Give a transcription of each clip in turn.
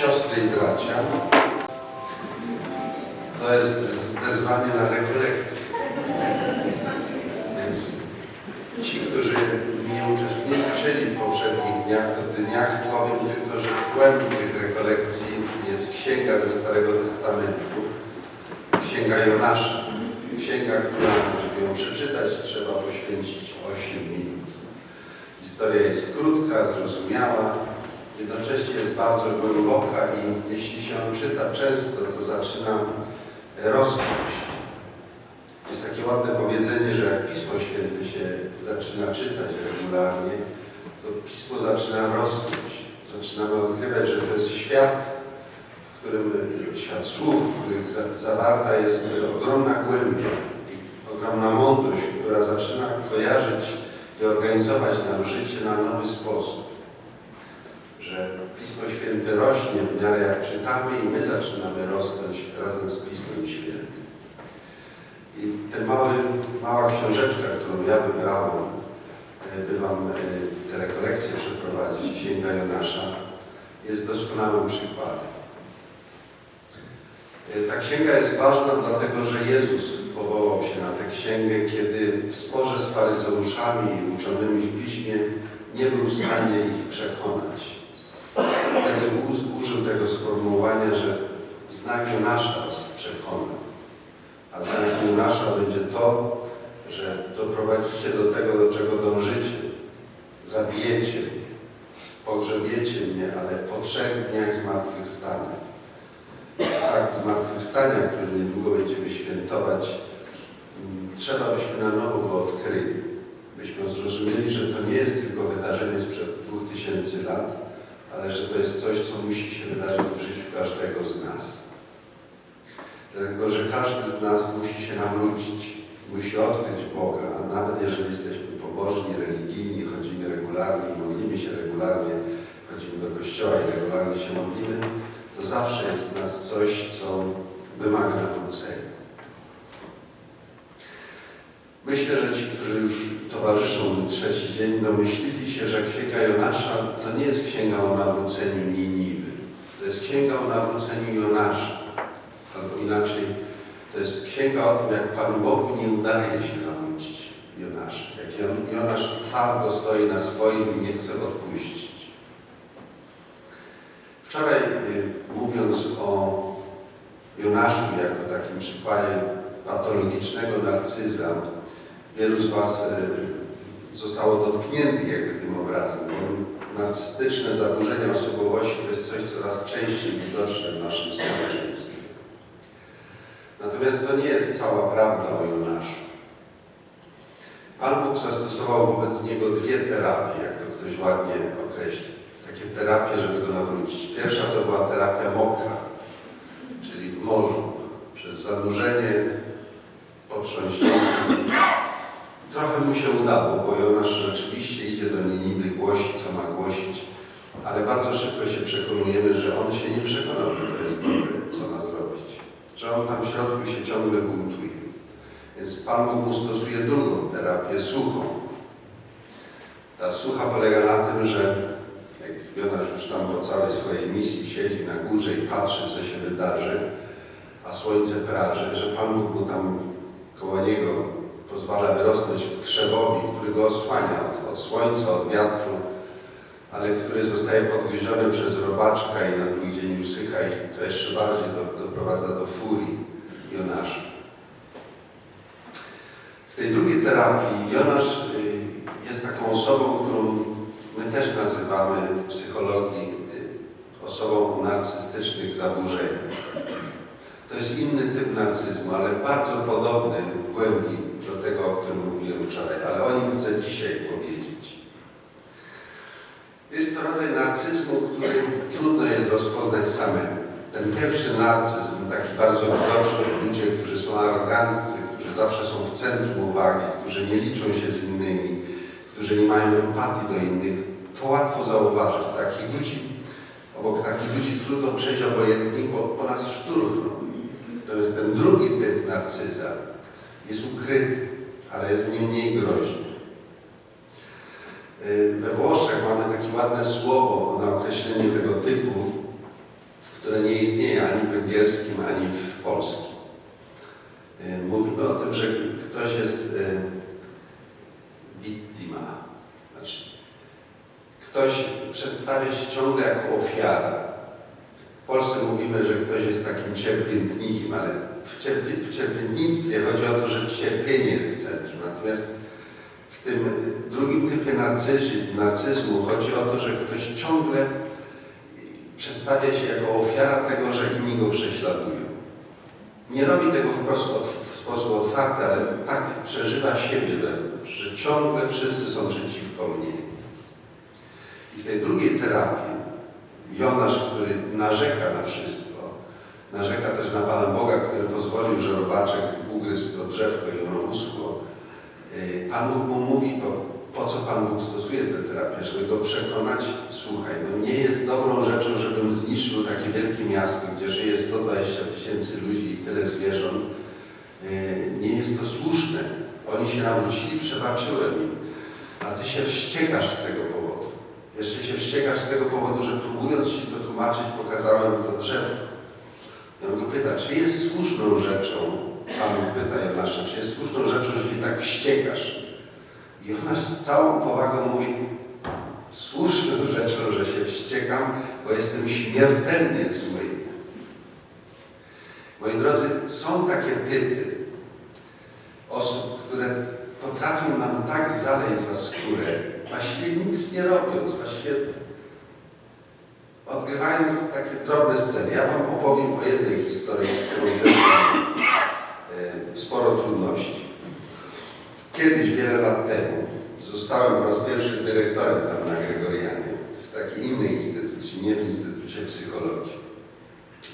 Siostry i bracia, to jest wezwanie na rekolekcję. Więc ci, którzy nie uczestniczyli w poprzednich dniach, dniach powiem tylko, że tłem tych rekolekcji jest księga ze Starego Testamentu, księga Jonasza. Księga, która, żeby ją przeczytać, trzeba poświęcić 8 minut. Historia jest krótka, zrozumiała, jednocześnie jest bardzo głęboka i jeśli się czyta często, to zaczyna rosnąć. Jest takie ładne powiedzenie, że jak Pismo Święte się zaczyna czytać regularnie, to Pismo zaczyna rosnąć. Zaczynamy odkrywać, że to jest świat, w którym świat słów, w których za, zawarta jest ogromna głębia i ogromna mądrość, która zaczyna kojarzyć i organizować nam życie na nowy sposób. Rośnie w miarę jak czytamy i my zaczynamy rosnąć razem z Pismem Świętym. I ten mały, mała książeczka, którą ja wybrałem, e, by Wam e, te rekolekcje przeprowadzić, Księga Jonasza, jest doskonałym przykładem. E, Ta księga jest ważna dlatego, że Jezus powołał się na tę księgę, kiedy w sporze z faryzeuszami i uczonymi w piśmie nie był w stanie ich przekonać. Wtedy użył tego sformułowania, że znak Jonasza was przekona. A znakiem Jonasza będzie to, że doprowadzicie do tego, do czego dążycie. Zabijecie mnie, pogrzebiecie mnie, ale po trzech dniach zmartwychwstanę. Fakt zmartwychwstania, który niedługo będziemy świętować, mm, trzeba byśmy na nowo go odkryli. Byśmy zrozumieli, że to nie jest tylko wydarzenie sprzed dwóch tysięcy lat, ale że to jest coś, co musi się wydarzyć w życiu każdego z nas. Dlatego, że każdy z nas musi się nawrócić, musi odkryć Boga, nawet jeżeli jesteśmy pobożni, religijni, chodzimy regularnie, modlimy się regularnie, chodzimy do kościoła i regularnie się modlimy, to zawsze jest w nas coś, co wymaga nawrócenia. Myślę, że ci, którzy już towarzyszą trzeci dzień, domyślili się, że Księga Jonasza to nie jest księga o nawróceniu Niniwy. To jest księga o nawróceniu Jonasza. Albo inaczej, to jest księga o tym, jak Panu Bogu nie udaje się nawrócić Jonasza. Jak Jon- Jonasz twardo stoi na swoim i nie chce odpuścić. Wczoraj y, mówiąc o Jonaszu jako takim przykładzie patologicznego narcyza, wielu z Was y, zostało dotkniętych jakby tym obrazem, narcystyczne zaburzenia osobowości to jest coś coraz częściej widoczne w naszym społeczeństwie. Natomiast to nie jest cała prawda o Jonaszu. Pan Bóg zastosował wobec niego dwie terapie, jak to ktoś ładnie określił. Takie terapie, żeby go nawrócić. Pierwsza to była terapia mokra, czyli w morzu, przez zanurzenie, potrząśnięcie. Trochę mu się udało, bo Jonasz rzeczywiście idzie do Niniwy głosić, co ma głosić, ale bardzo szybko się przekonujemy, że on się nie przekonał, że to jest dobre, co ma zrobić. Że on tam w środku się ciągle buntuje. Więc Pan Bóg mu stosuje drugą terapię suchą. Ta sucha polega na tym, że jak Jonasz już tam po całej swojej misji siedzi na górze i patrzy, co się wydarzy, a słońce praży, że Pan Bóg mu tam koło niego pozwala wyrosnąć krzewowi, który go osłania od, od słońca, od wiatru, ale który zostaje podgryziony przez robaczka i na drugi dzień usycha i to jeszcze bardziej do, doprowadza do furii Jonasza. W tej drugiej terapii Jonasz y, jest taką osobą, którą my też nazywamy w psychologii y, osobą o narcystycznych zaburzeniach. To jest inny typ narcyzmu, ale bardzo podobny w głębi do tego, o którym mówiłem wczoraj, ale o nim chcę dzisiaj powiedzieć. Jest to rodzaj narcyzmu, który trudno jest rozpoznać samemu. Ten pierwszy narcyzm, taki bardzo widoczny, ludzie, którzy są aroganccy, którzy zawsze są w centrum uwagi, którzy nie liczą się z innymi, którzy nie mają empatii do innych, to łatwo zauważyć. Takich ludzi, obok takich ludzi trudno przejść obojętnie, bo, bo nas szturchną. To jest ten drugi typ narcyza. Jest ukryty, ale jest nie mniej groźny. Yy, We Włoszech mamy takie ładne słowo na określenie tego typu. które nie istnieje ani w węgierskim, ani w polskim. E, Mówimy o tym, że ktoś jest e, wittima, znaczy ktoś przedstawia się ciągle jako ofiara. W Polsce mówimy, że ktoś jest takim cierpiętnikiem, ale w, w cierpiętnictwie chodzi o to, że cierpienie jest w centrum. Natomiast w tym drugim typie narcyzmu, narcyzmu chodzi o to, że ktoś ciągle przedstawia się jako ofiara tego, że inni go prześladują. Nie robi tego wprost w sposób otwarty, ale tak przeżywa siebie wewnątrz, że ciągle wszyscy są przeciwko mnie. I w tej drugiej terapii Jonasz, który narzeka na wszystko, narzeka też na Pana Boga, który pozwolił, że robaczek ugryzł to drzewko i ono uschło. Yy, Pan Bóg mu mówi, po, co Pan Bóg stosuje tę terapię, żeby go przekonać, słuchaj, no nie jest dobrą rzeczą, żebym zniszczył takie wielkie miasto, gdzie żyje 120 tysięcy ludzi i tyle zwierząt. Yy, Nie jest to słuszne. Oni się nawrócili, przebaczyłem im, a Ty się wściekasz z tego powodu. Jeszcze się wściekasz z tego powodu, że próbując Ci to tłumaczyć, pokazałem to drzewko. I on go pyta, czy jest słuszną rzeczą, Pan pyta Jonasza, czy jest słuszną rzeczą, że się tak wściekasz? I Jonasz z całą powagą mówi, słuszną rzeczą, że się wściekam, bo jestem śmiertelnie zły. Moi drodzy, są takie typy osób, które potrafią nam tak zaleźć za skórę, właściwie nic nie robiąc, właściwie odgrywając takie drobne sceny. Ja Wam opowiem o jednej historii, z którą też mam sporo trudności. Kiedyś, wiele lat temu, zostałem po raz pierwszy dyrektorem tam na Gregorianie, w takiej innej instytucji, nie w Instytucie Psychologii.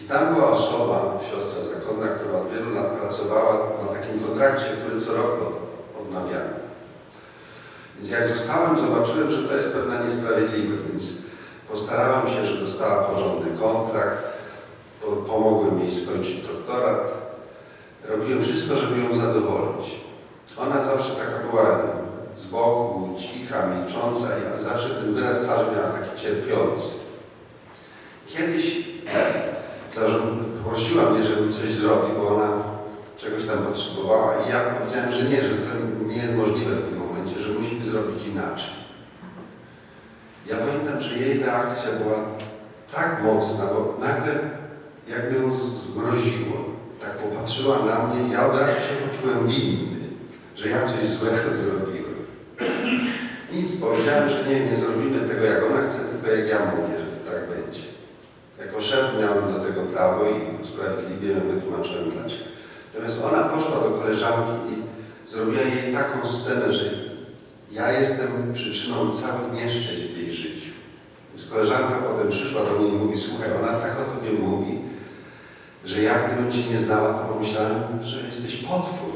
I tam była osoba, siostra zakonna, która od wielu lat pracowała na takim kontrakcie, który co roku odnawiamy. Więc jak zostałem, zobaczyłem, że to jest pewna niesprawiedliwość, więc postarałem się, że dostała porządny kontrakt, po, pomogłem jej skończyć doktorat. Robiłem wszystko, żeby ją zadowolić. Ona zawsze taka była z boku, cicha, milcząca, ale zawsze ten wyraz twarzy miała taki cierpiący. Kiedyś poprosiła mnie, żebym coś zrobił, bo ona czegoś tam potrzebowała i ja powiedziałem, że nie, że to nie jest możliwe w tym momencie, że musimy zrobić inaczej. Ja pamiętam, że jej reakcja była tak mocna, bo nagle jakby ją zmroziło. Tak popatrzyła na mnie ja od razu się poczułem winny, że ja coś złego zrobiłem. Nic, powiedziałem, że nie, nie zrobimy tego jak ona chce, tylko jak ja mówię, że tak będzie. Jako szef miałem do tego prawo i usprawiedliwiłem, wytłumaczyłem dlaczego. Natomiast ona poszła do koleżanki i zrobiła jej taką scenę, że ja jestem przyczyną całych nieszczęść w jej życiu. Więc koleżanka potem przyszła do mnie i mówi, słuchaj, ona tak o tobie mówi, że ja gdybym cię nie znała, to pomyślałem, że jesteś potwór.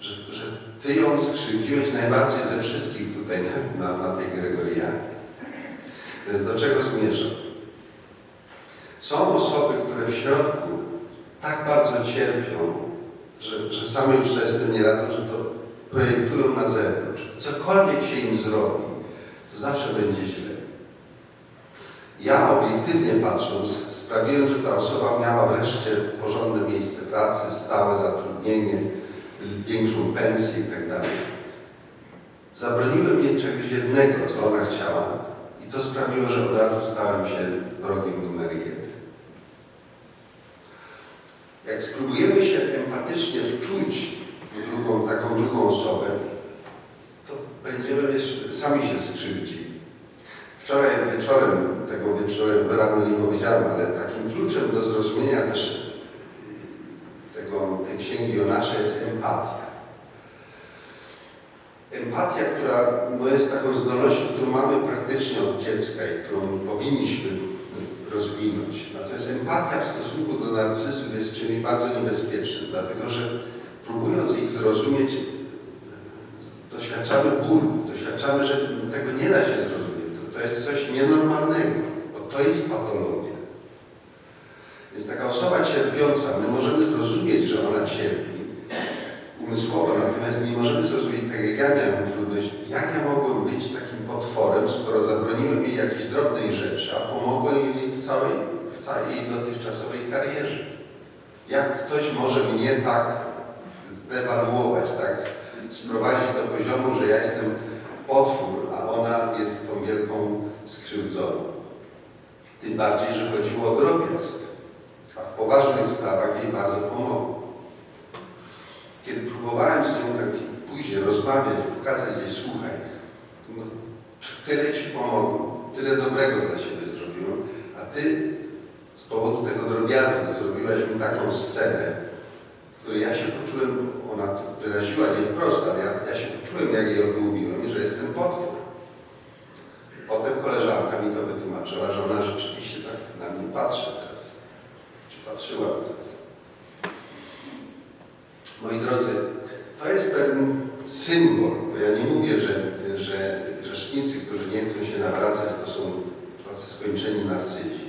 Że, że ty ją skrzywdziłeś najbardziej ze wszystkich tutaj na, na, tej Gregorianie. To jest do czego zmierzam. Są osoby, które w środku tak bardzo cierpią, że, że same już sobie z tym nie radzą, że to projektują na zewnątrz. Cokolwiek się im zrobi, to zawsze będzie źle. Ja obiektywnie patrząc, sprawiłem, że ta osoba miała wreszcie porządne miejsce pracy, stałe zatrudnienie, większą pensję itd. Zabroniłem jej czegoś jednego, co ona chciała i to sprawiło, że od razu stałem się wrogiem numer jeden. Jak spróbujemy się empatycznie wczuć w drugą, taką drugą osobę, to będziemy jeszcze sami się skrzywdzili. Wczoraj wieczorem, tego wieczorem rano nie powiedziałem, ale takim kluczem do zrozumienia też tego, tej księgi Jonasza jest empatia. Empatia, która no, jest taką zdolnością, którą mamy praktycznie od dziecka i którą powinniśmy rozwinąć. Natomiast empatia w stosunku do narcyzów jest czymś bardzo niebezpiecznym, dlatego że próbując ich zrozumieć, doświadczamy bólu, doświadczamy, że tego nie da się zrozumieć. To, jest coś nienormalnego, bo to jest patologia. Więc taka osoba cierpiąca, my możemy zrozumieć, że ona cierpi umysłowo, natomiast nie możemy zrozumieć, tak jak ja miałem trudność, jak ja mogłem być takim potworem, skoro zabroniłem jej jakiejś drobnej rzeczy, a pomogłem jej w całej, w całej jej dotychczasowej karierze. Jak ktoś może mnie tak zdewaluować, tak sprowadzić do poziomu, że ja jestem potwór, a ona jest wielką skrzywdzoną. Tym bardziej, że chodziło o drobiazg, a w poważnych sprawach jej bardzo pomogło. Kiedy próbowałem z nią tak później rozmawiać, pokazać jej, słuchaj, no, tyle Ci pomogło, tyle dobrego dla Ciebie zrobiłem, a Ty z powodu tego drobiazgu zrobiłaś mi taką scenę, w której ja się poczułem, ona wyraziła nie wprost, ale ja, ja się poczułem, jak jej odmówiłem, że jestem potwór. Koleżanka mi to wytłumaczyła, że ona rzeczywiście tak na mnie patrzy teraz. Czy patrzyła teraz. Moi drodzy, to jest pewien symbol, bo ja nie mówię, że, że grzesznicy, którzy nie chcą się nawracać, to są tacy skończeni narcyzi.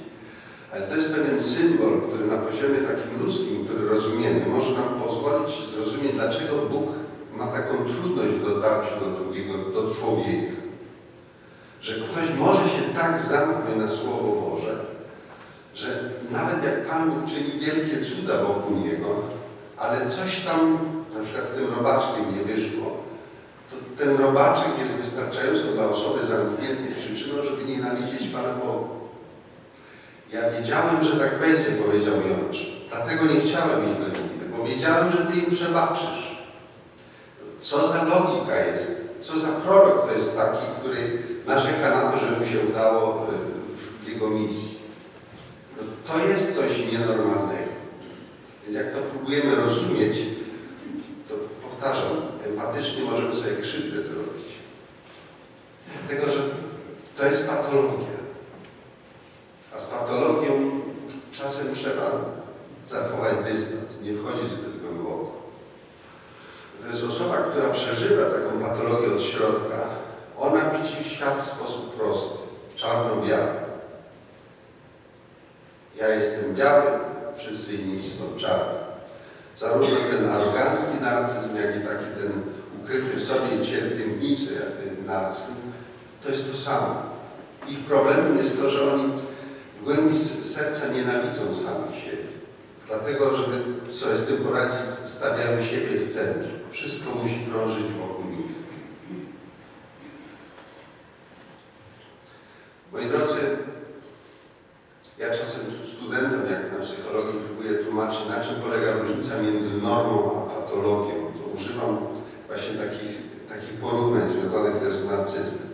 Ale to jest pewien symbol, który na poziomie takim ludzkim, który rozumiemy, może nam pozwolić zrozumieć, dlaczego Bóg ma taką trudność w dotarciu do drugiego, do człowieka. Że ktoś może się tak zamknąć na Słowo Boże, że nawet jak Pan Bóg czyni wielkie cuda wokół niego, ale coś tam, na przykład z tym robaczkiem nie wyszło, to ten robaczek jest wystarczającą dla osoby zamkniętej przyczyną, żeby nienawidzieć Pana Boga. Ja wiedziałem, że tak będzie, powiedział Jonasz. Dlatego nie chciałem iść do Niniwy, bo wiedziałem, że Ty im przebaczysz. Co za logika jest, co za prorok to jest taki, który narzeka na to, że mu się udało y, w jego misji. No, to jest coś nienormalnego. Więc jak to próbujemy rozumieć, to powtarzam, empatycznie możemy sobie krzywdę zrobić. Dlatego, że to jest patologia. A z patologią czasem trzeba zachować dystans, nie wchodzić zbyt głęboko. To jest osoba, która przeżywa taką patologię od środka. Ona widzi świat w sposób prosty, czarno-biały. Ja jestem biały, wszyscy inni są czarni. Zarówno ten arogancki narcyzm, jak i taki ten ukryty w sobie cierpiętnicy, narcyzm, to jest to samo. Ich problemem jest to, że oni w głębi serca nienawidzą samych siebie. Dlatego, żeby sobie z tym poradzić, stawiają siebie w centrum. Wszystko musi krążyć wokół nich. Moi drodzy, ja czasem tu studentom, jak na psychologii, próbuję tłumaczyć, na czym polega różnica między normą a patologią. To używam właśnie takich, takich porównań związanych też z narcyzmem.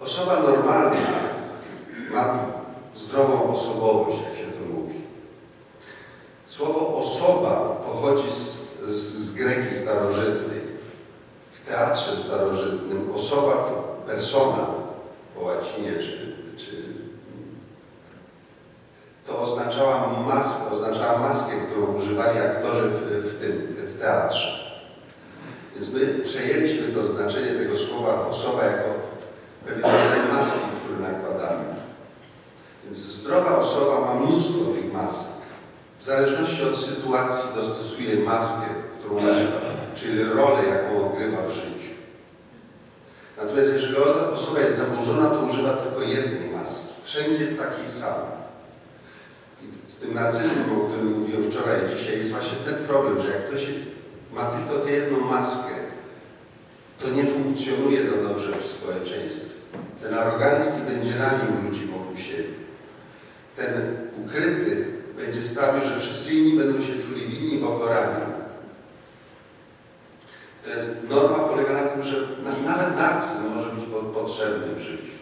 Osoba normalna ma zdrową osobowość, jak się to mówi. Słowo osoba pochodzi z, z, z greki starożytnej. W teatrze starożytnym osoba to persona łacinie, czy, czy to oznaczała maskę, oznaczała maskę, którą używali aktorzy w, w tym w teatrze. Więc my przejęliśmy to znaczenie tego słowa osoba jako pewien rodzaj maski, który nakładamy. Więc zdrowa osoba ma mnóstwo tych masek. W zależności od sytuacji dostosuje maskę, którą używa, czyli rolę, jaką odgrywa w życiu. Natomiast jeżeli osoba jest zaburzona, to używa tylko jednej maski. Wszędzie takiej samej. I z tym narcyzmem, o którym mówiłem wczoraj i dzisiaj, jest właśnie ten problem, że jak ktoś ma tylko tę jedną maskę, to nie funkcjonuje za dobrze w społeczeństwie. Ten arogancki będzie ranił ludzi wokół siebie. Ten ukryty będzie sprawił, że wszyscy inni będą się czuli winni, bo go ranią. To jest norma polega na tym, że narcyzm może być potrzebny w życiu.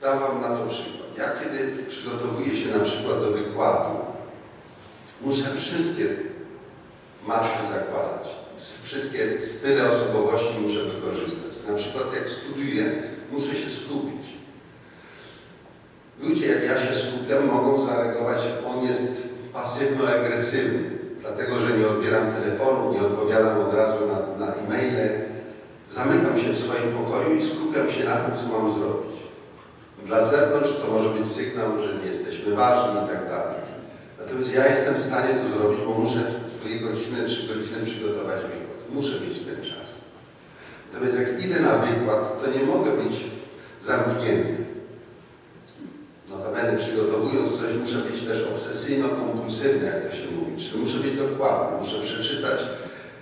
Dam Wam na to przykład. Ja kiedy przygotowuję się na przykład do wykładu, muszę wszystkie maski zakładać. Wszystkie style osobowości muszę wykorzystać. Na przykład jak studiuję, muszę się skupić. Ludzie, jak ja się skupiam, mogą zareagować, on jest pasywno-agresywny, dlatego że nie odbieram telefonów, nie odpowiadam od razu na, na e-maile. Zamykam się w swoim pokoju i skupiam się na tym, co mam zrobić. Dla zewnątrz to może być sygnał, że nie jesteśmy ważni i tak dalej. Natomiast ja jestem w stanie to zrobić, bo muszę dwie godziny, trzy godziny przygotować wykład. Muszę mieć ten czas. Natomiast jak idę na wykład, to nie mogę być zamknięty. będę przygotowując coś, muszę być też obsesyjno-kompulsywny, jak to się mówi. Czyli muszę być dokładny, muszę przeczytać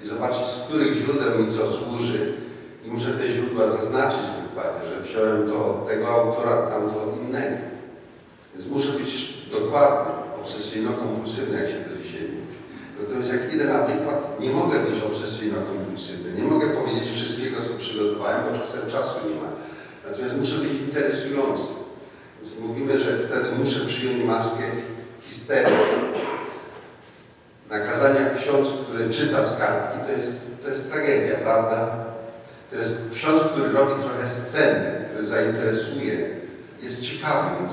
i zobaczyć, z których źródeł mi co służy i muszę te źródła zaznaczyć w wykładzie, że wziąłem to od tego autora, tamto od innego. Więc muszę być dokładny, obsesyjno-kompulsywny, jak się to dzisiaj mówi. Natomiast jak idę na wykład, nie mogę być obsesyjno-kompulsywny, nie mogę powiedzieć wszystkiego, co przygotowałem, bo czasem czasu nie ma. Natomiast muszę być interesujący. Więc mówimy, że wtedy muszę przyjąć maskę histerii. Na kazaniach ksiądz, który czyta z kartki, to jest, to jest tragedia, prawda? To jest ksiądz, który robi trochę sceny, który zainteresuje, jest ciekawy, więc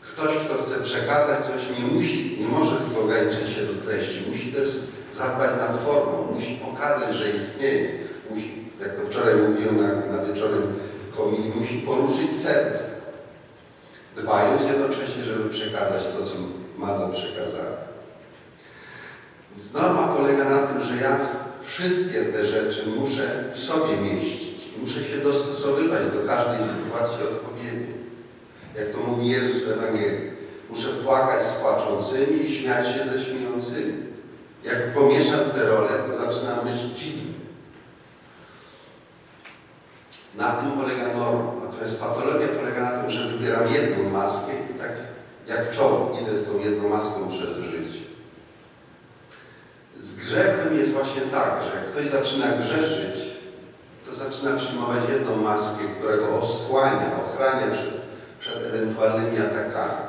ktoś, kto chce przekazać coś, nie musi, nie może tylko ograniczyć się do treści, musi też zadbać nad formą, musi pokazać, że istnieje, musi, jak to wczoraj mówiłem na, na wieczorem homilii, musi poruszyć serce, dbając jednocześnie, żeby przekazać to, co ma do przekazania. Więc norma polega na tym, że ja wszystkie te rzeczy muszę w sobie mieścić, muszę się dostosowywać do każdej sytuacji odpowiednio. Jak to mówi Jezus w Ewangelii. Muszę płakać z płaczącymi i śmiać się ze śmiejącymi. Jak pomieszam te role, to zaczynam być dziwny. Na tym polega norma. Natomiast patologia polega na tym, że wybieram jedną maskę i tak jak czołg idę z tą jedną maską przez życie. Z grzechem jest właśnie tak, że jak ktoś zaczyna grzeszyć, to zaczyna przyjmować jedną maskę, która go osłania, ochrania przed przed ewentualnymi atakami.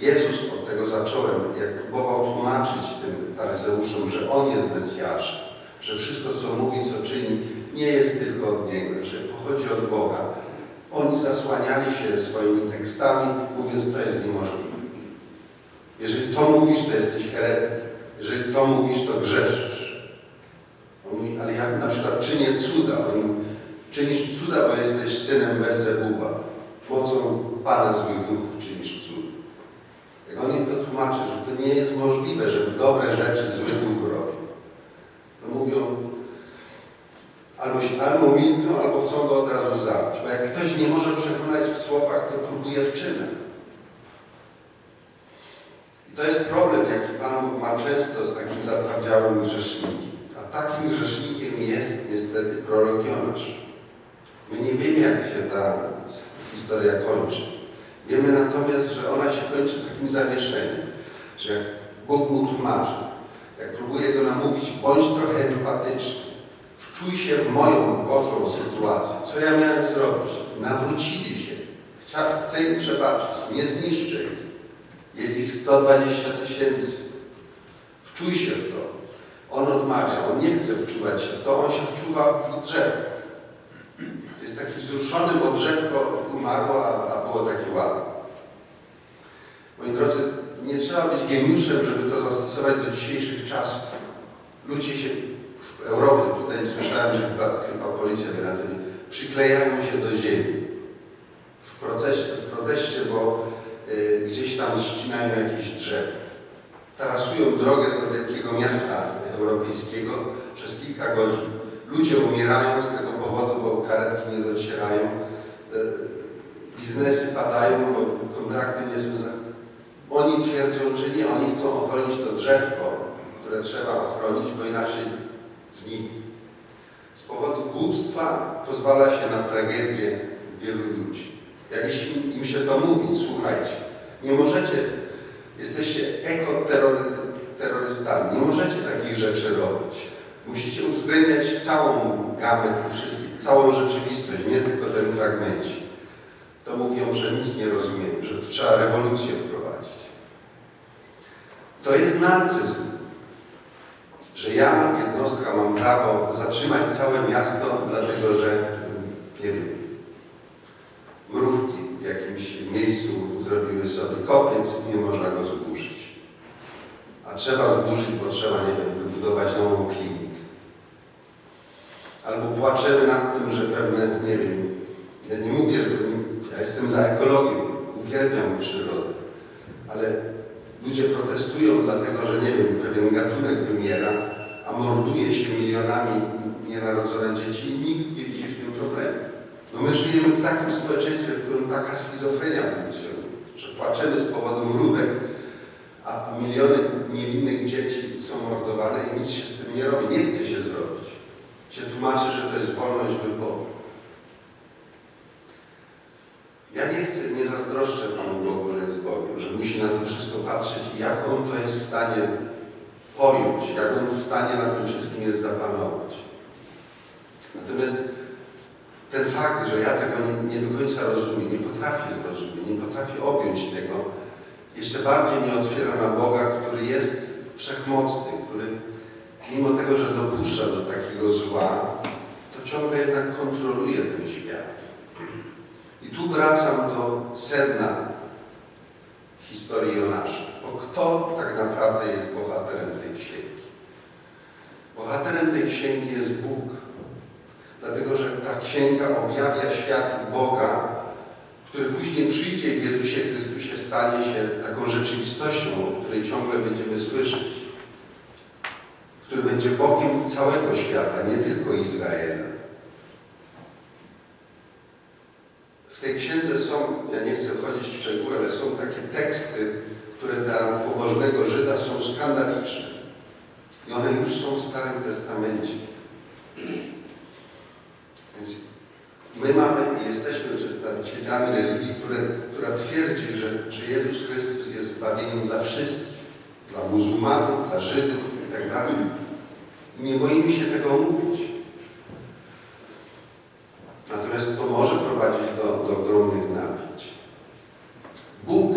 Jezus, od tego zacząłem, jak próbował tłumaczyć tym faryzeuszom, że On jest Mesjaszem, że wszystko, co mówi, co czyni, nie jest tylko od Niego, że pochodzi od Boga. Oni zasłaniali się swoimi tekstami, mówiąc, to jest niemożliwe. Jeżeli to mówisz, to jesteś heretyk. Jeżeli to mówisz, to grzeszysz. On mówi, ale ja na przykład czynię cuda. On mówi, czynisz cuda, bo jesteś synem Belzebuba mocą Pana złych duchów czynisz cud. Jak on im to tłumaczy, że to nie jest możliwe, żeby dobre rzeczy zły duch robił, to mówią, albo, się, albo milkną, albo chcą go od razu zabić. Bo jak ktoś nie może przekonać w słowach, to próbuje w czynach. To jest problem, jaki Pan Bóg ma często z takim zatwardziałym grzesznikiem. A takim grzesznikiem jest niestety prorok Jonasz. My nie wiemy, jak się ta historia kończy. Wiemy natomiast, że ona się kończy takim zawieszeniem, że jak Bóg mu tłumaczy, jak próbuje go namówić, bądź trochę empatyczny, wczuj się w moją Bożą sytuację. Co ja miałem zrobić? Nawrócili się. Chcę im przebaczyć, nie zniszczę ich. Jest ich 120 tysięcy. Wczuj się w to. On odmawia, on nie chce wczuwać się w to, on się wczuwa w drzewko. To jest taki wzruszony, bo drzewko umarło, a, a było takie ładne. Moi drodzy, nie trzeba być geniuszem, żeby to zastosować do dzisiejszych czasów. Ludzie się w Europie, tutaj słyszałem, że chyba, chyba policja by na to przyklejają się do ziemi w, procesie, w proteście, bo gdzieś tam ścinają jakieś drzewo. Tarasują drogę do wielkiego miasta europejskiego przez kilka godzin. Ludzie umierają z tego powodu, bo karetki nie docierają. E, biznesy padają, bo kontrakty nie są za... Oni twierdzą, że nie, oni chcą ochronić to drzewko, które trzeba ochronić, bo inaczej zniknie. Z powodu głupstwa pozwala się na tragedię wielu ludzi. Jak jeśli im się to mówi, słuchajcie, nie możecie, jesteście ekoterrorystami, nie możecie takich rzeczy robić. Musicie uwzględniać całą gamę wszystkich, całą rzeczywistość, nie tylko ten fragmencik. To mówią, że nic nie rozumiem, że trzeba rewolucję wprowadzić. To jest narcyzm, że ja, jednostka, mam prawo zatrzymać całe miasto, dlatego że, nie wiem, sobie kopiec i nie można go zburzyć. A trzeba zburzyć, bo trzeba, nie wiem, wybudować nową klinikę. Albo płaczemy nad tym, że pewne, nie wiem, ja nie mówię, że ja jestem za ekologią, uwielbiam przyrodę, ale ludzie protestują dlatego, że nie wiem, pewien gatunek wymiera, a morduje się milionami nienarodzone dzieci i nikt nie widzi w tym problemu. No my żyjemy w takim społeczeństwie, w którym taka schizofrenia funkcjonuje, że płaczemy z powodu mrówek, a miliony niewinnych dzieci są mordowane i nic się z tym nie robi. Nie chce się zrobić. Się tłumaczy, że to jest wolność wyboru. Ja nie chcę, nie zazdroszczę Panu Bogu, że jest Bogiem, że musi na to wszystko patrzeć i jak On to jest w stanie pojąć, jak On w stanie na tym wszystkim jest zapanować. Natomiast ten fakt, że ja tego nie, nie do końca rozumiem, nie potrafię zrozumieć, nie potrafię objąć tego, jeszcze bardziej mnie otwiera na Boga, który jest wszechmocny, który mimo tego, że dopuszcza do takiego zła, to ciągle jednak kontroluje ten świat. I tu wracam do sedna historii Jonasza. Bo kto tak naprawdę jest bohaterem tej księgi? Bohaterem tej księgi jest Bóg. Dlatego, że ta księga objawia światu Boga, który później przyjdzie w Jezusie Chrystusie stanie się taką rzeczywistością, o której ciągle będziemy słyszeć. Który będzie Bogiem całego świata, nie tylko Izraela. W tej księdze są, ja nie chcę wchodzić w szczegóły, ale są takie teksty, które dla pobożnego Żyda są skandaliczne. I one już są w Starym Testamencie. Więc my mamy jesteśmy przedstawicielami religii, które, która twierdzi, że, że Jezus Chrystus jest zbawieniem dla wszystkich. Dla muzułmanów, dla Żydów itd. I nie boimy się tego mówić. Natomiast to może prowadzić do, do ogromnych napięć. Bóg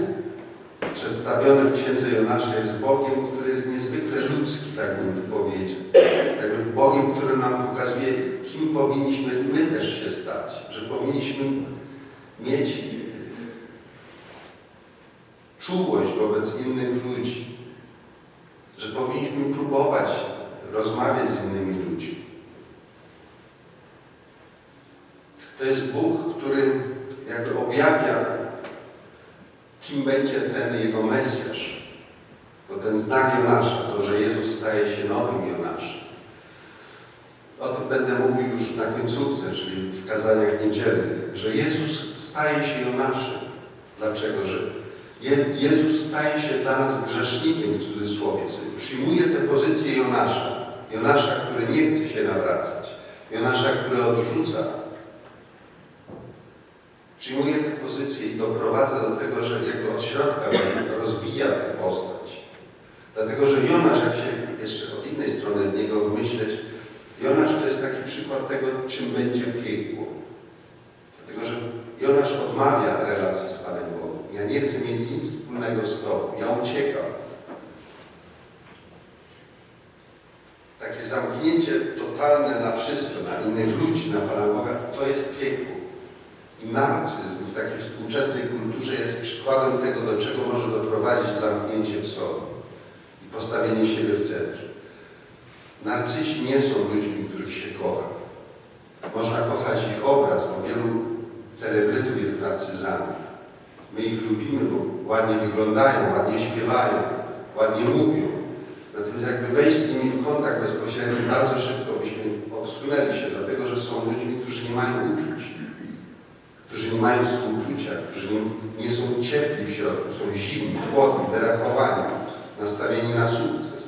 przedstawiony w księdze Jonasza jest Bogiem, który jest niezwykle ludzki, tak bym to powiedział. Jakby Bogiem, który nam pokazuje, kim powinniśmy my też się stać, że powinniśmy mieć czułość wobec innych ludzi, że powinniśmy próbować rozmawiać z innymi ludźmi. To jest Bóg, który jakby objawia, kim będzie ten Jego Mesjasz. Bo ten znak Jonasza, to, że Jezus staje się nowym Jonaszem. O tym będę mówił już na końcówce, czyli w kazaniach niedzielnych, że Jezus staje się Jonaszem. Dlaczego? Że Je Jezus staje się dla nas grzesznikiem w cudzysłowie, przyjmuje tę pozycję Jonasza. Jonasza, który nie chce się nawracać. Jonasza, który odrzuca przyjmuje tę pozycję i doprowadza do tego, że jakby od środka rozbija tę postać. Dlatego, że Jonasz, jak się jeszcze od innej strony niego wymyśleć, Jonasz to jest taki przykład tego, czym będzie piekło. Dlatego, że Jonasz odmawia relacji z Panem Bogiem. Ja nie chcę mieć z Tobą. Ja uciekam. Takie zamknięcie totalne na wszystko, na innych ludzi, na Pana Boga, to jest piekło. I narcyzm w takiej współczesnej kulturze jest przykładem tego, do czego może doprowadzić zamknięcie w sobie i postawienie siebie w centrum. Narcysi nie są ludźmi, których się kocha. Można kochać ich obraz, bo wielu celebrytów jest narcyzami. My ich lubimy, bo ładnie wyglądają, ładnie śpiewają, ładnie mówią. Natomiast jakby wejść z nimi w kontakt bezpośredni, bardzo szybko byśmy odsunęli się, dlatego że są ludźmi, którzy nie mają uczuć którzy nie mają współczucia, którzy nie są ciepli w środku, są zimni, chłodni, derachowani, nastawieni na sukces.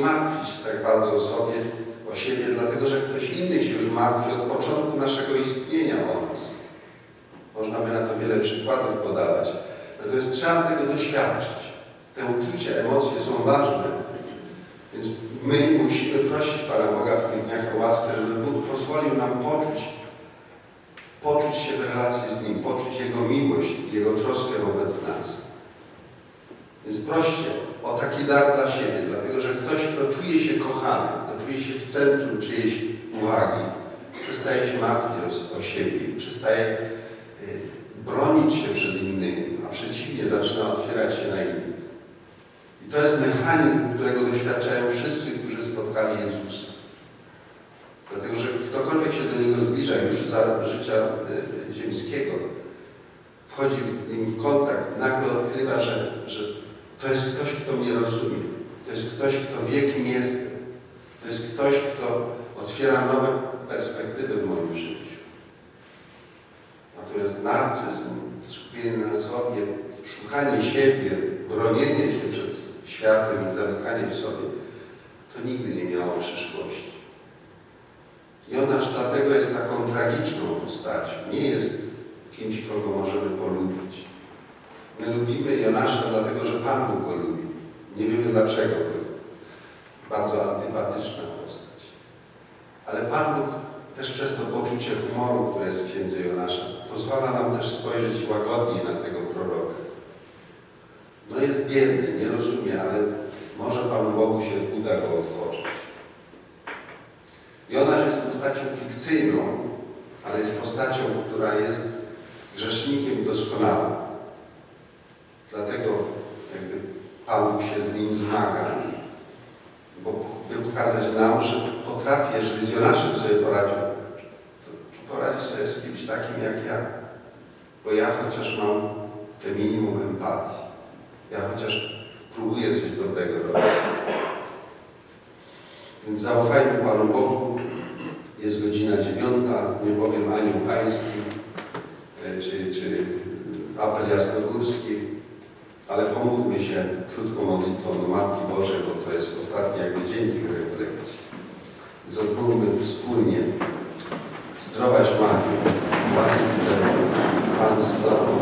martwić tak bardzo o sobie, o siebie, dlatego że ktoś inny się już martwi od początku naszego istnienia o nas. Można by na to wiele przykładów podawać. Natomiast trzeba tego doświadczyć. Te uczucia, emocje są ważne. Więc my musimy prosić Pana Boga w tych dniach o łaskę, żeby Bóg pozwolił nam poczuć, poczuć się w relacji z Nim, poczuć Jego miłość i Jego troskę wobec nas. Więc proście o taki dar dla siebie, ktoś, kto czuje się kochany, kto czuje się w centrum czyjejś uwagi, przestaje się martwić o, o siebie przestaje y, bronić się przed innymi, a przeciwnie, zaczyna otwierać się na innych. I to jest mechanizm, którego doświadczają wszyscy, którzy spotkali Jezusa. Dlatego, że ktokolwiek się do Niego zbliża już za życia y, ziemskiego, wchodzi w nim w kontakt, nagle odkrywa, że, że to jest ktoś, kto mnie rozumie. To jest ktoś, kto wie, kim jestem. To jest ktoś, kto otwiera nowe perspektywy w moim życiu. Natomiast narcyzm, skupienie na sobie, szukanie siebie, bronienie się przed światem i zamykanie w sobie, to nigdy nie miało przyszłości. Jonasz dlatego jest taką tragiczną postacią. Nie jest kimś, kogo możemy polubić. My lubimy Jonasza dlatego, że Pan Bóg go lubi. Nie wiemy dlaczego był. Bardzo antypatyczna postać. Ale Pan Bóg też przez to poczucie humoru, które jest w księdze Jonasza, pozwala nam też spojrzeć łagodniej na tego proroka. No jest biedny, nie rozumie, ale może Panu Bogu się uda go otworzyć. Jonasz jest postacią fikcyjną, ale jest postacią, która jest grzesznikiem doskonałym. Dlatego jakby Pan Bóg się z nim zmaga, bo by pokazać nam, że potrafi, jeżeli z Jonaszem sobie poradził, to poradzi sobie z kimś takim jak ja. Bo ja chociaż mam te minimum empatii. Ja chociaż próbuję coś dobrego robić. Więc zaufajmy Panu Bogu. Jest godzina dziewiąta, nie powiem anioł pański, e, czy, czy apel jasnogórski, ale pomódlmy się krótką modlitwą do Matki Bożej, bo to jest ostatni jakby dzień tych rekolekcji. Odmówmy wspólnie. Zdrowaś Mario, łaski Pan z Tobą,